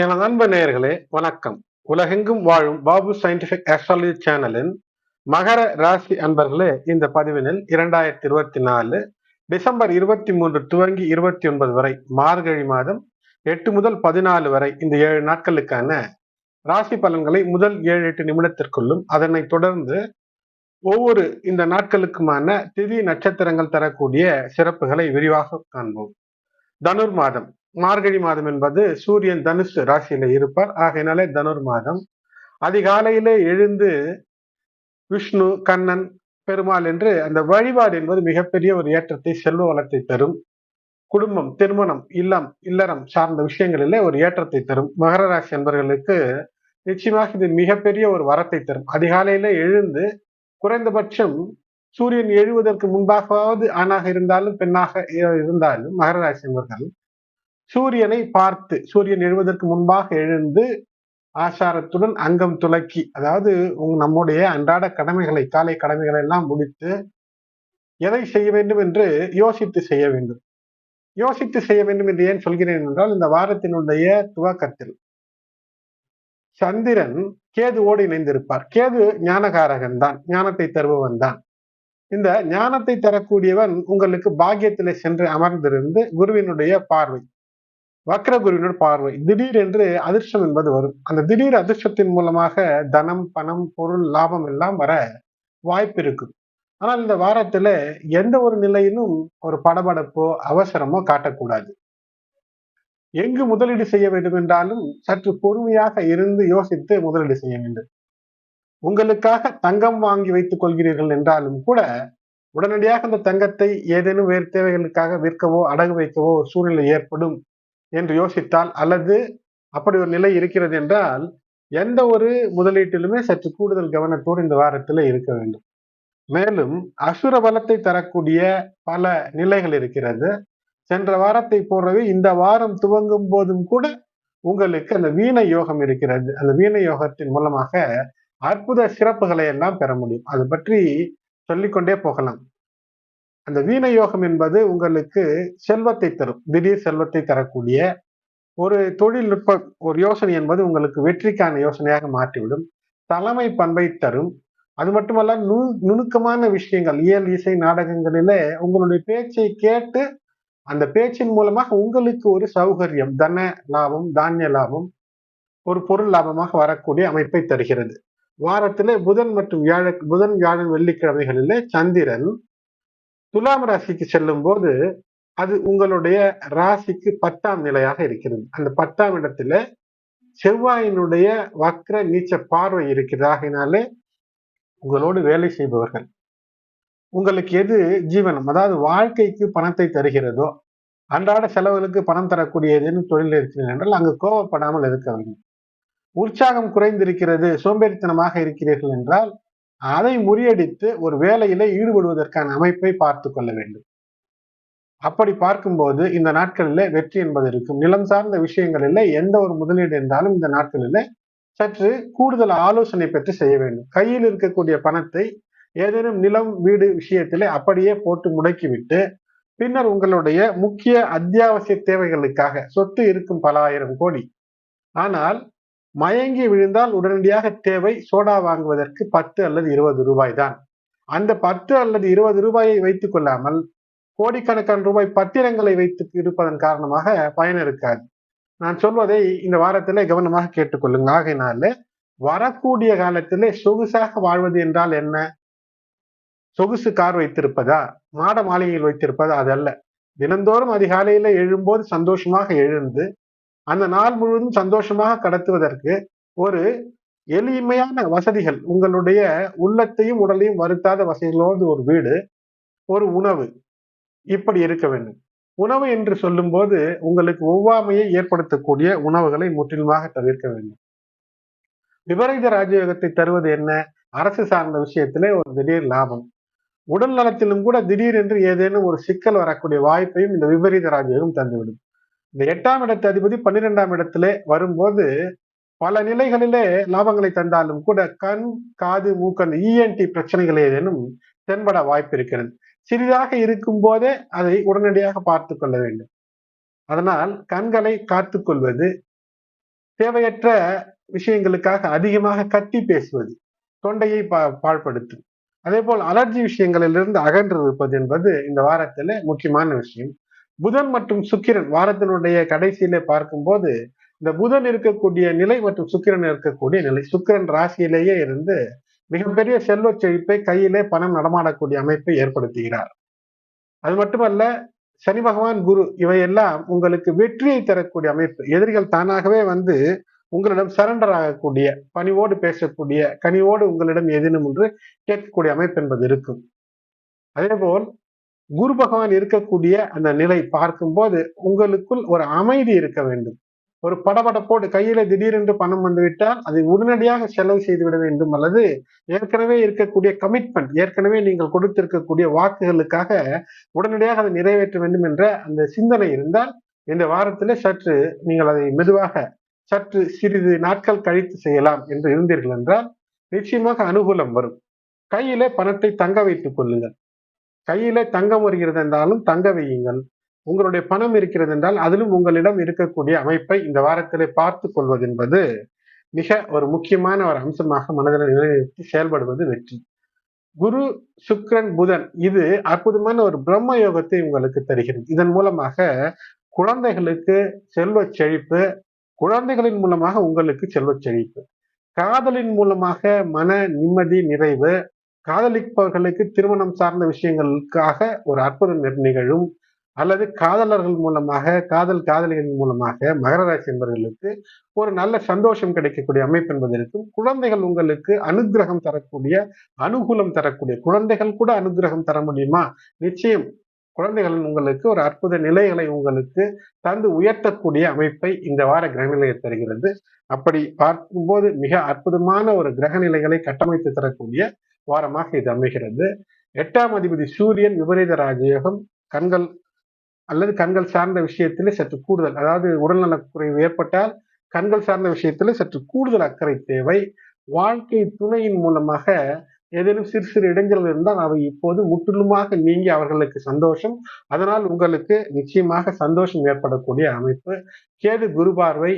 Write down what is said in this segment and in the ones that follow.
எனது அன்பு நேயர்களே வணக்கம். உலகெங்கும் வாழும் பாபு சயின்டிபிக் ஆஸ்ட்ராலஜி சேனலின் மகர ராசி அன்பர்களே இந்த பதிவினில் இரண்டாயிரத்தி இருபத்தி நாலு டிசம்பர் இருபத்தி மூன்று துவங்கி இருபத்தி ஒன்பது வரை மார்கழி மாதம் எட்டு முதல் பதினாலு வரை இந்த ஏழு நாட்களுக்கான ராசி பலன்களை முதல் ஏழு எட்டு நிமிடத்திற்குள்ளும் அதனைத் தொடர்ந்து ஒவ்வொரு இந்த நாட்களுக்குமான திதி நட்சத்திரங்கள் தரக்கூடிய சிறப்புகளை விரிவாக காண்போம். தனுர் மாதம். மார்கழி மாதம் என்பது சூரியன் தனுசு ராசியில இருப்பார். ஆகையினாலே தனுர் மாதம். அதிகாலையிலே எழுந்து விஷ்ணு கண்ணன் பெருமாள் என்று அந்த வழிபாடு என்பது மிகப்பெரிய ஒரு ஏற்றத்தை செல்வ வளத்தை தரும். குடும்பம் திருமணம் இல்லம் இல்லறம் சார்ந்த விஷயங்களிலே ஒரு ஏற்றத்தை தரும். மகர ராசி என்பவர்களுக்கு நிச்சயமாக இது மிகப்பெரிய ஒரு வரத்தை தரும். அதிகாலையில எழுந்து குறைந்தபட்சம் சூரியன் எழுவதற்கு முன்பாகவாவது ஆணாக இருந்தாலும் பெண்ணாக இருந்தாலும் மகர ராசி என்பவர்கள் சூரியனை பார்த்து சூரியன் எழுவதற்கு முன்பாக எழுந்து ஆசாரத்துடன் அங்கம் துலக்கி அதாவது நம்முடைய அன்றாட கடமைகளை காலை கடமைகளை எல்லாம் முடித்து எதை செய்ய வேண்டும் என்று யோசித்து செய்ய வேண்டும். யோசித்து செய்ய வேண்டும் என்று ஏன் சொல்கிறேன் என்றால் இந்த வாரத்தினுடைய துவக்கத்தில் சந்திரன் கேதுவோடு இணைந்திருப்பார். கேது ஞானகாரகன் தான் ஞானத்தை தருபவன் தான். இந்த ஞானத்தை தரக்கூடியவன் உங்களுக்கு பாக்கியத்திலே சென்று அமர்ந்திருந்து குருவினுடைய பார்வை. வக்ர பார்வை. திடீர் என்று அதிர்ஷ்டம் என்பது வரும். அந்த திடீர் அதிர்ஷ்டத்தின் மூலமாக தனம் பணம் பொருள் லாபம் எல்லாம் வர வாய்ப்பு இருக்கும் ஆனால் இந்த வாரத்துல எந்த ஒரு நிலையிலும் ஒரு படபடப்போ அவசரமோ காட்டக்கூடாது. எங்கு முதலீடு செய்ய வேண்டும் என்றாலும் சற்று பொறுமையாக இருந்து யோசித்து முதலீடு செய்ய வேண்டும். உங்களுக்காக தங்கம் வாங்கி வைத்துக் கொள்கிறீர்கள் என்றாலும் கூட உடனடியாக அந்த தங்கத்தை ஏதேனும் வேறு தேவைகளுக்காக விற்கவோ அடகு வைக்கவோ சூழ்நிலை ஏற்படும். என்று யோசித்தால் அல்லது அப்படி ஒரு நிலை இருக்கிறது என்றால் எந்த ஒரு முதலீட்டிலுமே சற்று கூடுதல் கவனத்தோடு இந்த வாரத்தில் இருக்க வேண்டும். மேலும் அசுர பலத்தை தரக்கூடிய பல நிலைகள் இருக்கிறது. சென்ற வாரத்தை போன்றவே இந்த வாரம் துவங்கும் போதும் கூட உங்களுக்கு அந்த வீண யோகம் இருக்கிறது. அந்த வீண யோகத்தின் மூலமாக அற்புத சிறப்புகளை எல்லாம் பெற முடியும். அது பற்றி சொல்லிக்கொண்டே போகலாம். அந்த வீண யோகம் என்பது உங்களுக்கு செல்வத்தை தரும். திடீர் செல்வத்தை தரக்கூடிய ஒரு தொழில்நுட்ப ஒரு யோசனை என்பது உங்களுக்கு வெற்றிக்கான யோசனையாக மாற்றிவிடும். தலைமை பண்பை தரும். அது மட்டுமல்ல நு நுணுக்கமான விஷயங்கள் இயல் இசை நாடகங்களிலே உங்களுடைய பேச்சை கேட்டு அந்த பேச்சின் மூலமாக உங்களுக்கு ஒரு சௌகரியம் தன லாபம் தானிய லாபம் ஒரு பொருள் லாபமாக வரக்கூடிய அமைப்பை தருகிறது. வாரத்திலே புதன் மற்றும் வியாழ புதன் வியாழன் வெள்ளிக்கிழமைகளிலே சந்திரன் துலாம் ராசிக்கு செல்லும் போது அது உங்களுடைய ராசிக்கு பத்தாம் நிலையாக இருக்கிறது. அந்த பத்தாம் இடத்துல செவ்வாயினுடைய வக்ர நீச்ச பார்வை இருக்கிறதாகினாலே உங்களோடு வேலை செய்பவர்கள். உங்களுக்கு எது ஜீவனம் அதாவது வாழ்க்கைக்கு பணத்தை தருகிறதோ அன்றாட செலவுகளுக்கு பணம் தரக்கூடியதுன்னு தொழில் இருக்கிறீர்கள் என்றால் அங்கு கோவப்படாமல் இருக்க வேண்டும். உற்சாகம் குறைந்திருக்கிறது சோம்பேறித்தனமாக இருக்கிறீர்கள் என்றால் அதை முறியடித்து ஒரு வேலையில ஈடுபடுவதற்கான அமைப்பை பார்த்து கொள்ள வேண்டும். அப்படி பார்க்கும்போது இந்த நாட்களில் வெற்றி என்பது இருக்கும். நிலம் சார்ந்த விஷயங்களில் எந்த ஒரு முதலீடு என்றாலும் இந்த நாட்களில் சற்று கூடுதல் ஆலோசனை பெற்று செய்ய வேண்டும். கையில் இருக்கக்கூடிய பணத்தை ஏதேனும் நிலம் வீடு விஷயத்திலே அப்படியே போட்டு முடக்கிவிட்டு பின்னர் உங்களுடைய முக்கிய அத்தியாவசிய தேவைகளுக்காக சொத்து இருக்கும் பல ஆயிரம் கோடி. ஆனால் மயங்கி விழுந்தால் உடனடியாக தேவை சோடா வாங்குவதற்கு பத்து அல்லது இருபது ரூபாய் தான் அந்த பத்து அல்லது இருபது ரூபாயை வைத்துக் கொள்ளாமல் கோடிக்கணக்கான ரூபாய் பத்திரங்களை வைத்து இருப்பதன் காரணமாக பயன் இருக்காது நான் சொல்வதை இந்த வாரத்திலே கவனமாக கேட்டுக்கொள்ளுங்க. ஆகையினால வரக்கூடிய காலத்திலே சொகுசாக வாழ்வது என்றால் என்ன? சொகுசு கார் வைத்திருப்பதா? மாட மாளிகையில் வைத்திருப்பதா? அதல்ல. தினந்தோறும் அதிகாலையில எழும்போது சந்தோஷமாக எழுந்து அந்த நாள் முழுவதும் சந்தோஷமாக கடத்துவதற்கு ஒரு எளிமையான வசதிகள் உங்களுடைய உள்ளத்தையும் உடலையும் வருத்தாத வசதிகளோடு ஒரு வீடு ஒரு உணவு இப்படி இருக்க வேண்டும். உணவு என்று சொல்லும்போது உங்களுக்கு ஒவ்வாமையை ஏற்படுத்தக்கூடிய உணவுகளை முற்றிலுமாக தவிர்க்க வேண்டும். விபரீத ராஜயோகத்தை தருவது என்ன? அரசு சார்ந்த விஷயத்திலே ஒரு திடீர் லாபம். உடல் நலத்திலும் கூட திடீர் என்று ஏதேனும் ஒரு சிக்கல் வரக்கூடிய வாய்ப்பையும் இந்த விபரீத ராஜயோகம் தந்துவிடும். இந்த எட்டாம் இடத்து அதிபதி பன்னிரெண்டாம் இடத்திலே வரும்போது பல நிலைகளிலே லாபங்களை தந்தாலும் கூட கண் காது மூக்கன் இஎன்டி பிரச்சனைகள் ஏதேனும் தென்பட வாய்ப்பு இருக்கிறது சிறிதாக இருக்கும் போதே அதை உடனடியாக பார்த்து கொள்ள வேண்டும். அதனால் கண்களை காத்து கொள்வது தேவையற்ற விஷயங்களுக்காக அதிகமாக கத்தி பேசுவது தொண்டையை பா பாழ்படுத்தும். அதே போல் அலர்ஜி விஷயங்களிலிருந்து அகன்று இருப்பது என்பது இந்த வாரத்துல முக்கியமான விஷயம். புதன் மற்றும் சுக்கிரன் வாரத்தினுடைய கடைசியில பார்க்கும்போது இந்த புதன் இருக்கக்கூடிய நிலை மற்றும் சுக்கிரன் இருக்கக்கூடிய நிலை. சுக்கிரன் ராசியிலேயே இருந்து மிகப்பெரிய செல்வ செழிப்பை கையிலே பணம் நடமாடக்கூடிய அமைப்பை ஏற்படுத்துகிறார். அது மட்டுமல்ல சனி பகவான் குரு இவையெல்லாம் உங்களுக்கு வெற்றியை தரக்கூடிய அமைப்பு. எதிரிகள் தானாகவே வந்து உங்களிடம் சரண்டர் ஆகக்கூடிய பணிவோடு பேசக்கூடிய கனிவோடு உங்களிடம் ஏதேனும் என்று கேட்கக்கூடிய அமைப்பு என்பது இருக்கும். அதே போல் குரு பகவான் இருக்கக்கூடிய அந்த நிலை பார்க்கும்போது உங்களுக்குள் ஒரு அமைதி இருக்க வேண்டும். ஒரு படபடப்போடு கையில திடீரென்று பணம் வந்துவிட்டால் அதை உடனடியாக செலவு செய்து விட வேண்டும் அல்லது ஏற்கனவே இருக்கக்கூடிய கமிட்மெண்ட் ஏற்கனவே நீங்கள் கொடுத்திருக்கக்கூடிய வாக்குகளுக்காக உடனடியாக அதை நிறைவேற்ற வேண்டும் என்ற அந்த சிந்தனை இருந்தால் இந்த வாரத்திலே சற்று நீங்கள் அதை மெதுவாக சற்று சிறிது நாட்கள் கழித்து செய்யலாம் என்று இருந்தீர்கள் என்றால் நிச்சயமாக அனுகூலம் வரும். கையிலே பணத்தை தங்க வைத்துக் கொள்ளுங்கள். கையில தங்கம் வருகிறது என்றாலும் தங்க வையுங்கள். உங்களுடைய பணம் இருக்கிறது என்றால் அதிலும் உங்களிடம் இருக்கக்கூடிய அமைப்பை இந்த வாரத்திலே பார்த்து கொள்வது என்பது மிக ஒரு முக்கியமான ஒரு அம்சமாக மனதில் நிலைநிறுத்தி செயல்படுவது வெற்றி. குரு சுக்ரன் புதன் இது அற்புதமான ஒரு பிரம்ம யோகத்தை உங்களுக்கு தருகிறது. இதன் மூலமாக குழந்தைகளுக்கு செல்வ செழிப்பு குழந்தைகளின் மூலமாக உங்களுக்கு செல்வ செழிப்பு. காதலின் மூலமாக மன நிம்மதி நிறைவு காதலிப்பவர்களுக்கு திருமணம் சார்ந்த விஷயங்களுக்காக ஒரு அற்புதம் நிகழும் அல்லது காதலர்கள் மூலமாக காதல் காதலிகள் மூலமாக மகர ராசி என்பவர்களுக்கு ஒரு நல்ல சந்தோஷம் கிடைக்கக்கூடிய அமைப்பு என்பது இருக்கும். குழந்தைகள் உங்களுக்கு அனுகிரகம் தரக்கூடிய அனுகூலம் தரக்கூடிய குழந்தைகள் கூட அனுகிரகம் தர முடியுமா? நிச்சயம். குழந்தைகள் உங்களுக்கு ஒரு அற்புத நிலைகளை உங்களுக்கு தந்து உயர்த்தக்கூடிய அமைப்பை இந்த வார கிரகநிலையை தருகிறது. அப்படி பார்க்கும்போது மிக அற்புதமான ஒரு கிரக நிலைகளை கட்டமைத்து தரக்கூடிய வாரமாக இது அமைகிறது. எட்டாம் அதிபதி சூரியன் விபரீத ராஜயோகம் கண்கள் அல்லது கண்கள் சார்ந்த விஷயத்திலே சற்று கூடுதல் அதாவது உடல்நலக்குறைவு ஏற்பட்டால் கண்கள் சார்ந்த விஷயத்திலே சற்று கூடுதல் அக்கறை தேவை. வாழ்க்கை துணையின் மூலமாக ஏதேனும் சிறு சிறு இடைஞ்சல்கள் இருந்தால் அவை இப்போது முற்றிலுமாக நீங்கி அவர்களுக்கு சந்தோஷம். அதனால் உங்களுக்கு நிச்சயமாக சந்தோஷம் ஏற்படக்கூடிய அமைப்பு. கேது குரு பார்வை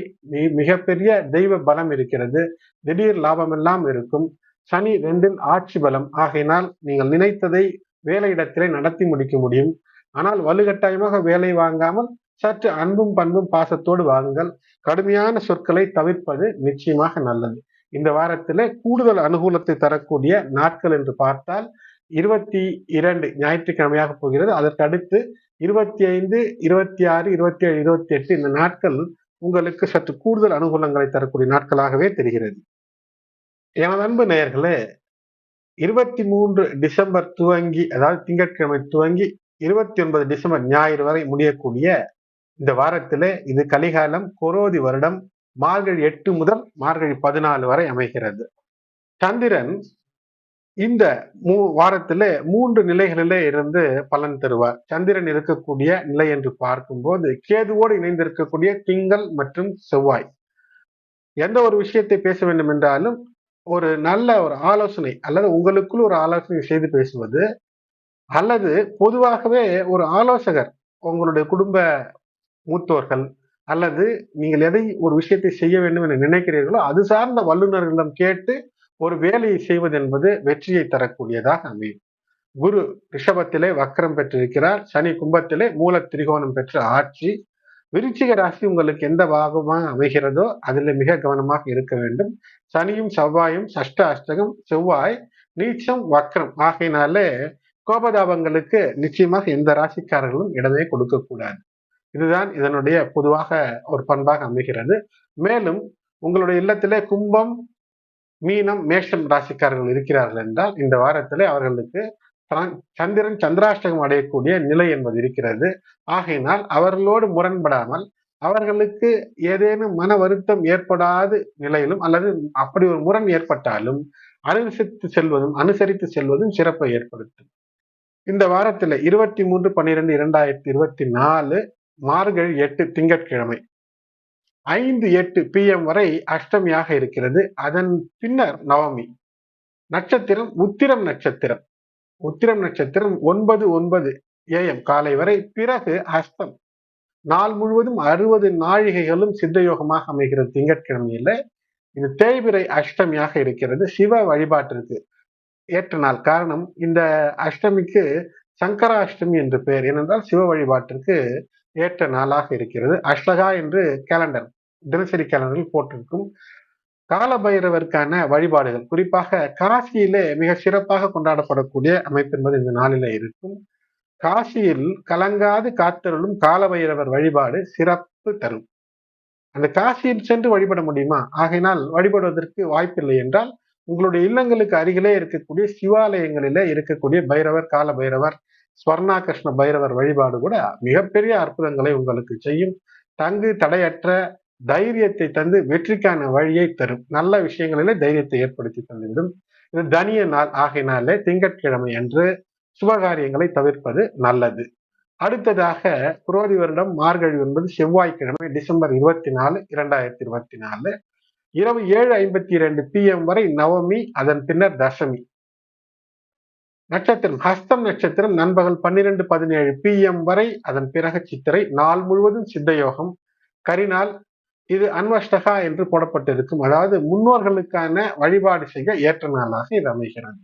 மிகப்பெரிய தெய்வ பலம் இருக்கிறது. திடீர் லாபமெல்லாம் இருக்கும். சனி ரெண்டில் ஆட்சி பலம். ஆகையினால் நீங்கள் நினைத்ததை வேலையிடத்திலே நடத்தி முடிக்க முடியும். ஆனால் வலுக்கட்டாயமாக வேலை வாங்காமல் சற்று அன்பும் பண்பும் பாசத்தோடு வாங்குங்கள் கடுமையான சொற்களை தவிர்ப்பது நிச்சயமாக நல்லது. இந்த வாரத்திலே கூடுதல் அனுகூலத்தை தரக்கூடிய நாட்கள் என்று பார்த்தால் இருபத்தி இரண்டு ஞாயிற்றுக்கிழமையாக போகிறது. அதற்கு அடுத்து இருபத்தி ஐந்து இருபத்தி ஆறு இருபத்தி ஏழு இருபத்தி எட்டு இந்த நாட்கள் உங்களுக்கு சற்று கூடுதல் அனுகூலங்களை தரக்கூடிய நாட்களாகவே தெரிகிறது. எனது அன்பு நேயர்களே இருபத்தி மூன்று டிசம்பர் துவங்கி அதாவது திங்கட்கிழமை துவங்கி இருபத்தி ஒன்பது டிசம்பர் ஞாயிறு வரை முடியக்கூடிய இந்த வாரத்திலே இது கலிகாலம் கொரோதி வருடம் மார்கழி எட்டு முதல் மார்கழி பதினாலு வரை அமைகிறது. சந்திரன் இந்த மூ வாரத்திலே மூன்று நிலைகளிலே இருந்து பலன் தருவார். சந்திரன் இருக்கக்கூடிய நிலை என்று பார்க்கும்போது கேதுவோடு இணைந்திருக்கக்கூடிய திங்கள் மற்றும் செவ்வாய். எந்த ஒரு விஷயத்தை பேச வேண்டும் என்றாலும் ஒரு நல்ல ஒரு ஆலோசனை அல்லது உங்களுக்குள் ஒரு ஆலோசனை செய்து பேசுவது அல்லது பொதுவாகவே ஒரு ஆலோசகர் உங்களுடைய குடும்ப மூத்தோர்கள் அல்லது நீங்கள் எதை ஒரு விஷயத்தை செய்ய வேண்டும் என நினைக்கிறீர்களோ அது சார்ந்த வல்லுநர்களிடம் கேட்டு ஒரு வேலையை செய்வது என்பது வெற்றியை தரக்கூடியதாக அமையும். குரு ரிஷபத்திலே வக்கரம் பெற்றிருக்கிறார். சனி கும்பத்திலே மூல திரிகோணம் பெற்ற ஆட்சி விருச்சிக ராசி உங்களுக்கு எந்த பாகமாக அமைகிறதோ அதில் மிக கவனமாக இருக்க வேண்டும். சனியும் செவ்வாயும் சஷ்ட அஷ்டகம் செவ்வாய் நீச்சம் வக்கரம் ஆகையினாலே கோபதாபங்களுக்கு நிச்சயமாக எந்த ராசிக்காரர்களும் இடமே கொடுக்கக்கூடாது இதுதான் இதனுடைய பொதுவாக ஒரு பண்பாக அமைகிறது. மேலும் உங்களுடைய இல்லத்திலே கும்பம் மீனம் மேஷம் ராசிக்காரர்கள் இருக்கிறார்கள் என்றால் இந்த வாரத்திலே அவர்களுக்கு சந்திரன் சந்திராஷ்டகம் அடையக்கூடிய நிலை என்பது இருக்கிறது. ஆகையினால் அவர்களோடு முரண்படாமல் அவர்களுக்கு ஏதேனும் மன வருத்தம் ஏற்படாத நிலையிலும் அல்லது அப்படி ஒரு முரண் ஏற்பட்டாலும் அனுசரித்து செல்வதும் அனுசரித்து செல்வதும் சிறப்பை ஏற்படுத்தும். இந்த வாரத்துல இருபத்தி மூன்று பன்னிரெண்டு இரண்டாயிரத்தி இருபத்தி நாலு மார்கழி எட்டு திங்கட்கிழமை ஐந்து எட்டு பி எம் வரை அஷ்டமியாக இருக்கிறது. அதன் பின்னர் நவமி. நட்சத்திரம் உத்திரம் நட்சத்திரம். உத்திரம் நட்சத்திரம் ஒன்பது ஒன்பது ஏஎம். காலை வரை பிறகு ஹஸ்தம் நாள் முழுவதும் அறுபது நாழிகைகளும் சித்தயோகமாக அமைகிறது. திங்கட்கிழமையில இது தேய்பிரை அஷ்டமியாக இருக்கிறது. சிவ வழிபாட்டிற்கு ஏற்ற நாள் காரணம் இந்த அஷ்டமிக்கு சங்கராஷ்டமி என்று பெயர். ஏனென்றால் சிவ வழிபாட்டிற்கு ஏற்ற நாளாக இருக்கிறது. அஷ்டகா என்று கேலண்டர் தினசரி கேலண்டரில் போட்டிருக்கும். காலபைரவருக்கான வழிபாடுகள். குறிப்பாக காசியிலே மிக சிறப்பாக கொண்டாடப்படக்கூடிய அமைப்பு என்பது இந்த நாளில இருக்கும். காசியில் கலங்காது காத்தருளும் காலபைரவர் வழிபாடு சிறப்பு தரும். அந்த காசியில் சென்று வழிபட முடியுமா? ஆகையினால் வழிபடுவதற்கு வாய்ப்பில்லை என்றால் உங்களுடைய இல்லங்களுக்கு அருகிலே இருக்கக்கூடிய சிவாலயங்களிலே இருக்கக்கூடிய பைரவர் கால பைரவர் ஸ்வர்ணாகிருஷ்ண பைரவர் வழிபாடு கூட மிகப்பெரிய அற்புதங்களை உங்களுக்கு செய்யும். தங்கு தடையற்ற தைரியத்தை தந்து வெற்றிக்கான வழியை தரும். நல்ல விஷயங்களிலே தைரியத்தை ஏற்படுத்தி தந்துவிடும். இது தனிய நாள் ஆகினாலே திங்கட்கிழமை அன்று சுபகாரியங்களை தவிர்ப்பது நல்லது. அடுத்ததாக புரோதி வருடம் மார்கழி என்பது செவ்வாய்க்கிழமை டிசம்பர் இருபத்தி நாலு இரண்டாயிரத்தி இருபத்தி நாலு இரவு ஏழு ஐம்பத்தி இரண்டு பி எம் வரை நவமி அதன் பின்னர் தசமி. நட்சத்திரம் ஹஸ்தம் நட்சத்திரம் நண்பகல் பன்னிரெண்டு பதினேழு பி எம் வரை அதன் பிறகு சித்திரை நாள் முழுவதும் சித்தயோகம் கரிநாள் இது அன்வஷ்டகா என்று போடப்பட்டிருக்கும். அதாவது முன்னோர்களுக்கான வழிபாடு செய்ய ஏற்ற நாளாக இது அமைகிறது.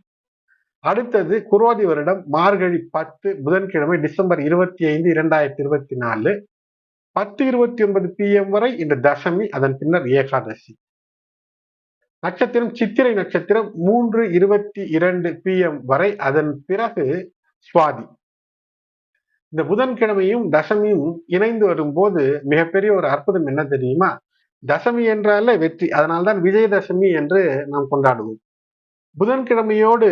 அடுத்தது குரோதி வருடம் மார்கழி பத்து புதன்கிழமை டிசம்பர் இருபத்தி ஐந்து இரண்டாயிரத்தி இருபத்தி நாலு பத்து இருபத்தி ஒன்பது பி எம் வரை இந்த தசமி அதன் பின்னர் ஏகாதசி. நட்சத்திரம் சித்திரை நட்சத்திரம் மூன்று இருபத்தி இரண்டு பி எம் வரை அதன் பிறகு சுவாதி. இந்த புதன்கிழமையும் தசமியும் இணைந்து வரும்போது மிகப்பெரிய ஒரு அற்புதம் என்ன தெரியுமா? தசமி என்றாலே வெற்றி. அதனால்தான் விஜயதசமி என்று நாம் கொண்டாடுவோம். புதன்கிழமையோடு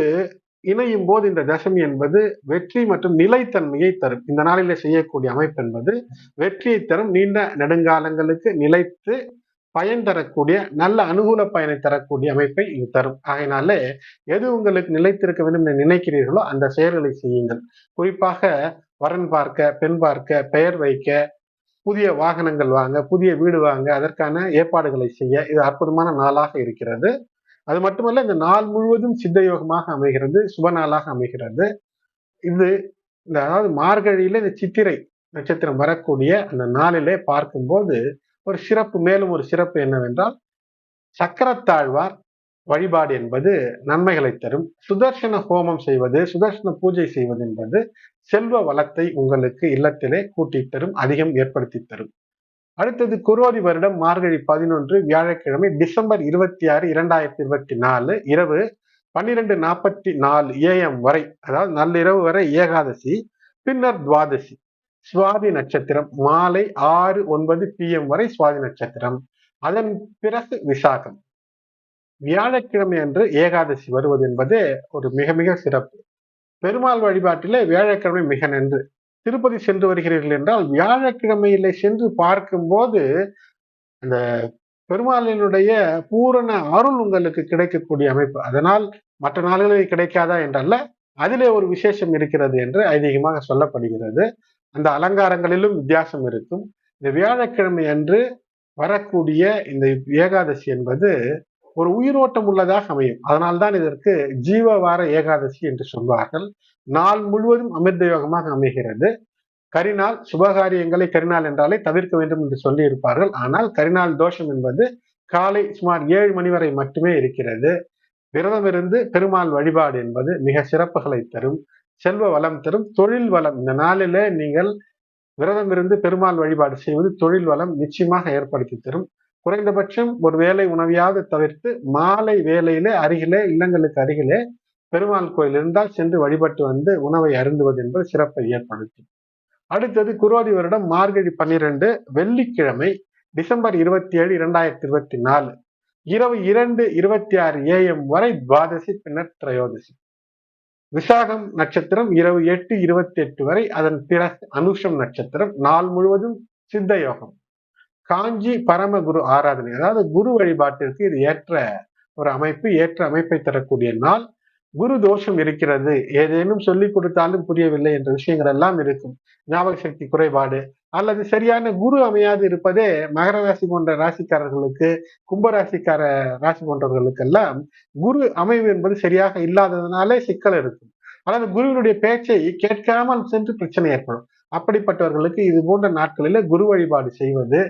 இணையும் போது இந்த தசமி என்பது வெற்றி மற்றும் நிலைத்தன்மையை தரும். இந்த நாளில செய்யக்கூடிய அமைப்பு என்பது வெற்றியை தரும். நீண்ட நெடுங்காலங்களுக்கு நிலைத்து பயன் தரக்கூடிய நல்ல அனுகூல பயனை தரக்கூடிய அமைப்பை இது தரும். ஆகையினாலே எது உங்களுக்கு நிலைத்திருக்க வேண்டும் என்று நினைக்கிறீர்களோ அந்த செயல்களை செய்யுங்கள். குறிப்பாக வரன் பார்க்க பெண் பார்க்க பெயர் வைக்க புதிய வாகனங்கள் வாங்க புதிய வீடு வாங்க அதற்கான ஏற்பாடுகளை செய்ய இது அற்புதமான நாளாக இருக்கிறது. அது மட்டுமல்ல இந்த நாள் முழுவதும் சித்த யோகமாக அமைகிறது சுப நாளாக அமைகிறது. இது இந்த அதாவது மார்கழியில இந்த சித்திரை நட்சத்திரம் வரக்கூடிய அந்த நாளிலே பார்க்கும்போது ஒரு சிறப்பு மேலும் ஒரு சிறப்பு என்னவென்றால் சக்கரத்தாழ்வார் வழிபாடு என்பது நன்மைகளை தரும். சுதர்சன ஹோமம் செய்வது சுதர்சன பூஜை செய்வது என்பது செல்வ வளத்தை உங்களுக்கு இல்லத்திலே கூட்டி தரும் அதிகம் ஏற்படுத்தி தரும். அடுத்தது குரோதி வருடம் மார்கழி பதினொன்று வியாழக்கிழமை டிசம்பர் இருபத்தி ஆறு இரண்டாயிரத்தி இருபத்தி நாலு இரவு பன்னிரெண்டு நாற்பத்தி நாலு ஏஎம் வரை அதாவது நள்ளிரவு வரை ஏகாதசி பின்னர் துவாதசி சுவாதி நட்சத்திரம் மாலை ஆறு ஒன்பது பிஎம் வரை சுவாதி நட்சத்திரம். அதன் பிறகு விசாகம். வியாழக்கிழமை அன்று ஏகாதசி வருவது என்பது ஒரு மிக மிக சிறப்பு. பெருமாள் வழிபாட்டிலே வியாழக்கிழமை மிக நன்று. திருப்பதி சென்று வருகிறீர்கள் என்றால் வியாழக்கிழமையில சென்று பார்க்கும்போது அந்த பெருமாளினுடைய பூரண அருள் உங்களுக்கு கிடைக்கக்கூடிய அமைப்பு. அதனால் மற்ற நாள்களில் கிடைக்காதா என்றல்ல அதிலே ஒரு விசேஷம் இருக்கிறது என்று ஐதீகமாக சொல்லப்படுகிறது. அந்த அலங்காரங்களிலும் வித்தியாசம் இருக்கும். இந்த வியாழக்கிழமை அன்று வரக்கூடிய இந்த ஏகாதசி என்பது ஒரு உயிரோட்டம் உள்ளதாக அமையும். அதனால்தான் இதற்கு ஜீவ வார ஏகாதசி என்று சொல்வார்கள். நாள் முழுவதும் அமிர்த யோகமாக அமைகிறது. கரிநாள் சுபகாரியங்களை கரிநாள் என்றாலே தவிர்க்க வேண்டும் என்று சொல்லி இருப்பார்கள் ஆனால் கரிநாள் தோஷம் என்பது காலை சுமார் ஏழு மணி வரை மட்டுமே இருக்கிறது. விரதம் இருந்து பெருமாள் வழிபாடு என்பது மிக சிறப்புகளை தரும். செல்வ வளம் தரும். தொழில் வளம். இந்த நாளில நீங்கள் விரதம் இருந்து பெருமாள் வழிபாடு செய்வது தொழில் வளம் நிச்சயமாக ஏற்படுத்தி தரும். குறைந்தபட்சம் ஒரு வேலை உணவியாவது தவிர்த்து மாலை வேலையிலே அருகிலே இல்லங்களுக்கு அருகிலே பெருமாள் கோயில் இருந்தால் சென்று வழிபட்டு வந்து உணவை அருந்துவது என்பது சிறப்பை ஏற்படுத்தும். அடுத்தது குரோதி வருடம் மார்கழி பன்னிரண்டு வெள்ளிக்கிழமை டிசம்பர் இருபத்தி ஏழு இரண்டாயிரத்தி இருபத்தி நாலு இரவு இரண்டு இருபத்தி ஆறு ஏஎம் வரை துவாதசி பின்னர் திரையோதசி. விசாகம் நட்சத்திரம் இரவு எட்டு இருபத்தி எட்டு வரை அதன் பிற அனுஷம் நட்சத்திரம் நாள் முழுவதும் சித்த யோகம். காஞ்சி பரமகுரு ஆராதனை அதாவது குரு வழிபாட்டிற்கு இது ஏற்ற ஒரு அமைப்பு ஏற்ற அமைப்பை தரக்கூடிய நாள். குரு தோஷம் இருக்கிறது ஏதேனும் சொல்லிக் கொடுத்தாலும் புரியவில்லை என்ற விஷயங்கள் எல்லாம் இருக்கும். ஞாபக சக்தி குறைபாடு அல்லது சரியான குரு அமையாது இருப்பதே மகர ராசி போன்ற ராசிக்காரர்களுக்கு கும்பராசிக்கார ராசி போன்றவர்களுக்கெல்லாம் குரு அமைவு என்பது சரியாக இல்லாததுனாலே சிக்கல் இருக்கும். அதாவது குருவினுடைய பேச்சை கேட்காமல் சென்று பிரச்சனை ஏற்படும். அப்படிப்பட்டவர்களுக்கு இது போன்ற நாட்களில குரு வழிபாடு செய்வது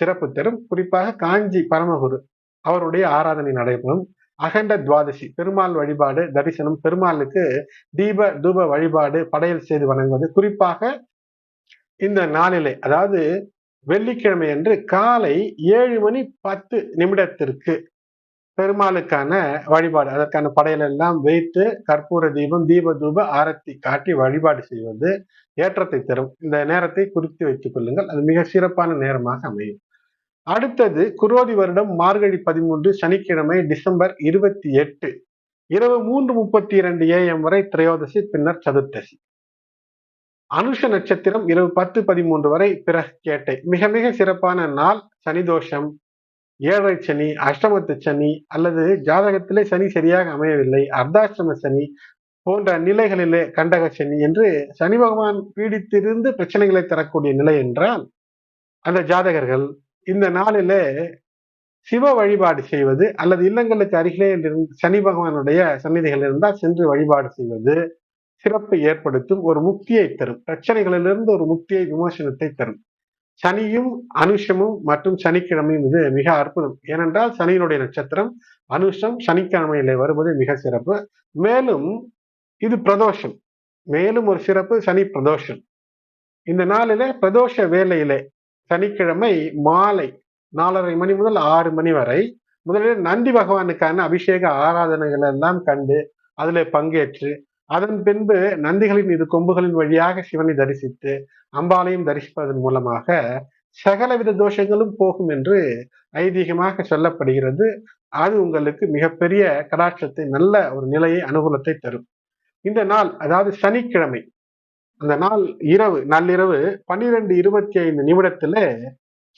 சிறப்பு தரும். குறிப்பாக காஞ்சி பரமகுரு அவருடைய ஆராதனை நடைபெறும். அகண்ட துவாதசி பெருமாள் வழிபாடு தரிசனம் பெருமாளுக்கு தீப தூப வழிபாடு படையல் செய்து வணங்குவது. குறிப்பாக இந்த நாளிலே அதாவது வெள்ளிக்கிழமை அன்று காலை ஏழு மணி பத்து நிமிடத்திற்கு பெருமாளுக்கான வழிபாடு. அதற்கான படையல் எல்லாம் வைத்து கற்பூர தீபம் தீப தூப ஆரத்தி காட்டி வழிபாடு செய்வது ஏற்றத்தை தரும். இந்த நேரத்தை குறித்து வைத்துக் கொள்ளுங்கள். அது மிக சிறப்பான நேரமாக அமையும். அடுத்தது குரோதி வருடம் மார்கழி பதிமூன்று சனிக்கிழமை டிசம்பர் இருபத்தி எட்டு இரவு மூன்று முப்பத்தி இரண்டு ஏஎம் வரை திரையோதசி பின்னர் சதுர்த்தசி. அனுஷ நட்சத்திரம் இரவு பத்து பதிமூன்று வரை பிறகு கேட்டை. மிக மிக சிறப்பான நாள் சனிதோஷம். ஏழரை சனி அஷ்டமத்து சனி அல்லது ஜாதகத்திலே சனி சரியாக அமையவில்லை அர்த்தாஷ்டம சனி போன்ற நிலைகளிலே கண்டக சனி என்று சனி பகவான் பீடித்திருந்து பிரச்சனைகளை தரக்கூடிய நிலை என்றால் அந்த ஜாதகர்கள் இந்த நாளிலே சிவ வழிபாடு செய்வது அல்லது இல்லங்களுக்கு அருகிலே சனி பகவானுடைய சன்னிதிகள் இருந்தால் சென்று வழிபாடு செய்வது சிறப்பை ஏற்படுத்தும் ஒரு முக்தியை தரும் பிரச்சனைகளிலிருந்து ஒரு முக்தியை விமர்சனத்தை தரும். சனியும் அனுஷமும் மற்றும் சனிக்கிழமையும் இது மிக அற்புதம். ஏனென்றால் சனியினுடைய நட்சத்திரம் அனுஷம் சனிக்கிழமையில வருவது மிக சிறப்பு. மேலும் இது பிரதோஷம். மேலும் ஒரு சிறப்பு சனி பிரதோஷம். இந்த நாளில பிரதோஷ வேலையிலே சனிக்கிழமை மாலை நாலரை மணி முதல் ஆறு மணி வரை முதலில் நந்தி பகவானுக்கான அபிஷேக ஆராதனைகள் எல்லாம் கண்டு அதில் பங்கேற்று அதன் பின்பு நந்திகளின் இது கொம்புகளின் வழியாக சிவனை தரிசித்து அம்பாலையும் தரிசிப்பதன் மூலமாக சகலவித தோஷங்களும் போகும் என்று ஐதீகமாக சொல்லப்படுகிறது. அது உங்களுக்கு மிகப்பெரிய கடாட்சத்தை நல்ல ஒரு நிலையை அனுகூலத்தை தரும். இந்த நாள் அதாவது சனிக்கிழமை அந்த நாள் இரவு நள்ளிரவு பன்னிரெண்டு இருபத்தி ஐந்து நிமிடத்துல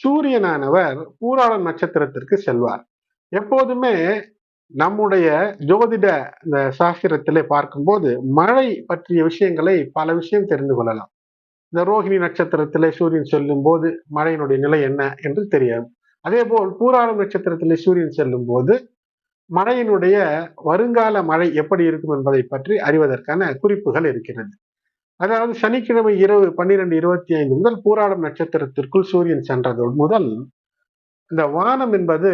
சூரியனானவர் பூராளம் நட்சத்திரத்திற்கு செல்வார். எப்போதுமே நம்முடைய ஜோதிட இந்த சாஸ்திரத்திலே பார்க்கும்போது மழை பற்றிய விஷயங்களை பல விஷயம் தெரிந்து கொள்ளலாம். இந்த ரோஹிணி நட்சத்திரத்திலே சூரியன் செல்லும் போது மழையினுடைய நிலை என்ன என்று தெரியும் அதே போல் பூராடம் நட்சத்திரத்திலே சூரியன் செல்லும் போது மழையினுடைய வருங்கால மழை எப்படி இருக்கும் என்பதை பற்றி அறிவதற்கான குறிப்புகள் இருக்கிறது. அதாவது சனிக்கிழமை இரவு பன்னிரெண்டு இருபத்தி ஐந்து முதல் பூராடம் நட்சத்திரத்திற்குள் சூரியன் சென்றது முதல் இந்த வானம் என்பது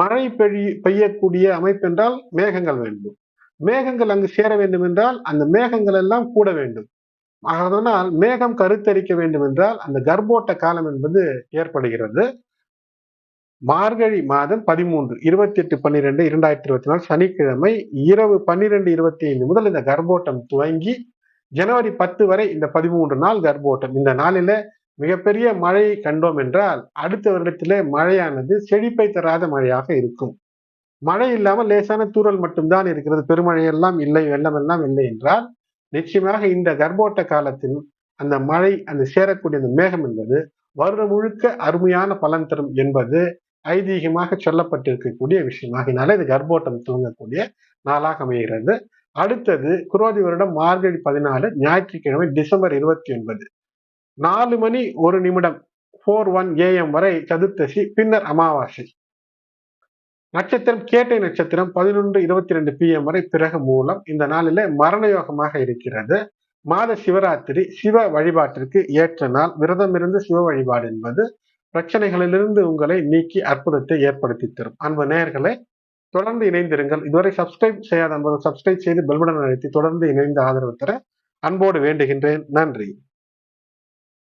மழை பெய்ய பெய்யக்கூடிய அமைப்பு என்றால் மேகங்கள் வேண்டும். மேகங்கள் அங்கு சேர வேண்டும் என்றால் அந்த மேகங்கள் எல்லாம் கூட வேண்டும். அதனால் மேகம் கருத்தரிக்க வேண்டும் என்றால் அந்த கர்ப்போட்ட காலம் என்பது ஏற்படுகிறது. மார்கழி மாதம் பதிமூன்று இருபத்தி எட்டு பன்னிரெண்டு இரண்டாயிரத்தி இருபத்தி நாலு சனிக்கிழமை இரவு பன்னிரெண்டு இருபத்தி ஐந்து முதல் இந்த கர்ப்போட்டம் துவங்கி ஜனவரி பத்து வரை இந்த பதிமூன்று நாள் கர்ப்போட்டம். இந்த நாளில மிகப்பெரிய மழையை கண்டோம் என்றால் அடுத்த வருடத்திலே மழையானது செழிப்பை தராத மழையாக இருக்கும். மழை இல்லாமல் லேசான தூரல் மட்டும்தான் இருக்கிறது. பெருமழையெல்லாம் இல்லை வெள்ளம் எல்லாம் இல்லை என்றால் நிச்சயமாக இந்த கர்ப்போட்ட காலத்தில் அந்த மழை அந்த சேரக்கூடிய அந்த மேகம் என்பது வருடம் முழுக்க அருமையான பலன் தரும் என்பது ஐதீகமாக சொல்லப்பட்டிருக்கக்கூடிய விஷயமாகினால இது கர்ப்போட்டம் துவங்கக்கூடிய நாளாக அமைகிறது. அடுத்தது குரோதி வருடம் மார்கழி பதினாலு ஞாயிற்றுக்கிழமை டிசம்பர் இருபத்தி ஒன்பது. நாலு மணி ஒரு நிமிடம் ஃபோர் ஒன் ஏஎம் வரை சதுர்த்தசி பின்னர் அமாவாசை. நட்சத்திரம் கேட்டை நட்சத்திரம் பதினொன்று இருபத்தி ரெண்டு பிஎம் வரை பிறகு மூலம் இந்த நாளில மரண யோகமாக இருக்கிறது. மாத சிவராத்திரி சிவ வழிபாட்டிற்கு ஏற்ற நாள். விரதம் இருந்து சிவ வழிபாடு என்பது பிரச்சனைகளிலிருந்து உங்களை நீக்கி அற்புதத்தை ஏற்படுத்தி தரும். அன்பு நேர்களை தொடர்ந்து இணைந்திருங்கள். இதுவரை சப்ஸ்கிரைப் செய்யாத அன்பது சப்ஸ்கிரைப் செய்து பெல்படன் அழைத்து தொடர்ந்து இணைந்து ஆதரவு தர அன்போடு வேண்டுகின்றேன். நன்றி.